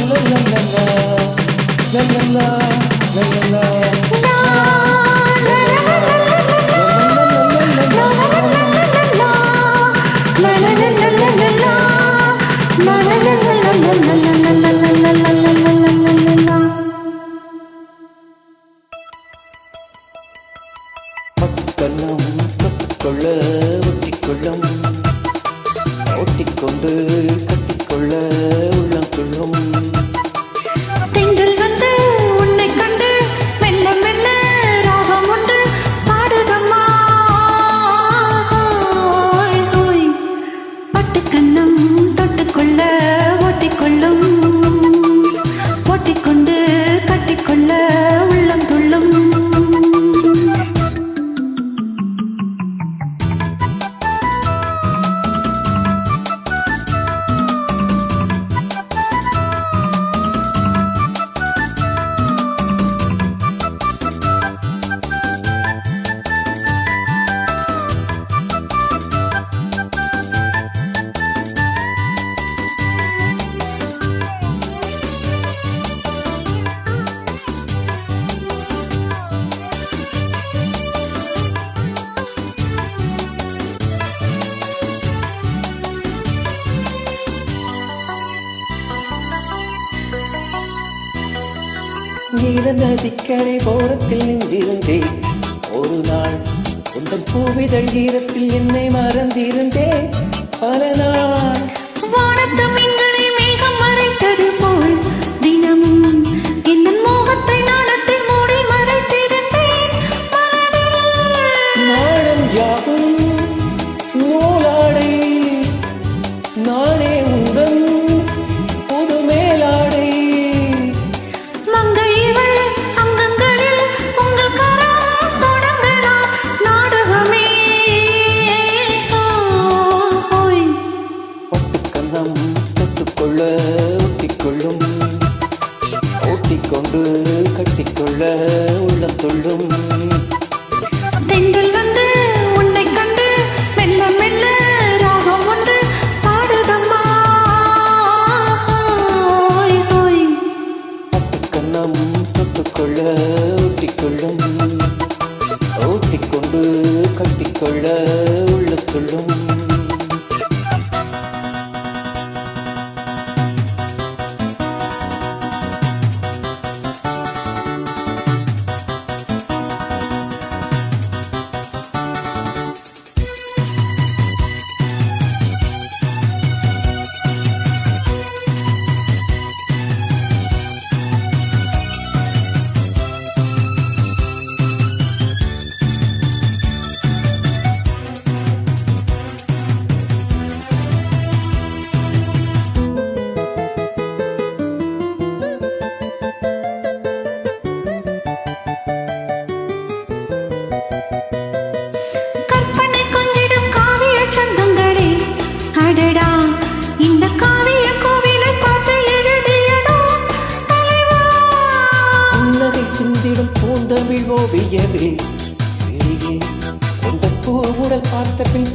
கொல்லம் கொள்ள ஒட்டிக்கொள்ளும் ஓட்டிக்கொண்டு நீல நதிக்கரை ஓரத்தில் நின்றிருந்தேன். ஒரு நாள் உங்கள் பூவிதழ் ஈரத்தில் என்னை மறந்திருந்தேன். பல நாள் சொல்லும் தென்றல் வந்து உன்னை கண்டு மெல்ல மெல்ல ராகம் ஒன்று பாடுதம்மா. பத்து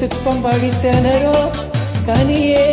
சிற்பம் பழித்தனரோ கனியே.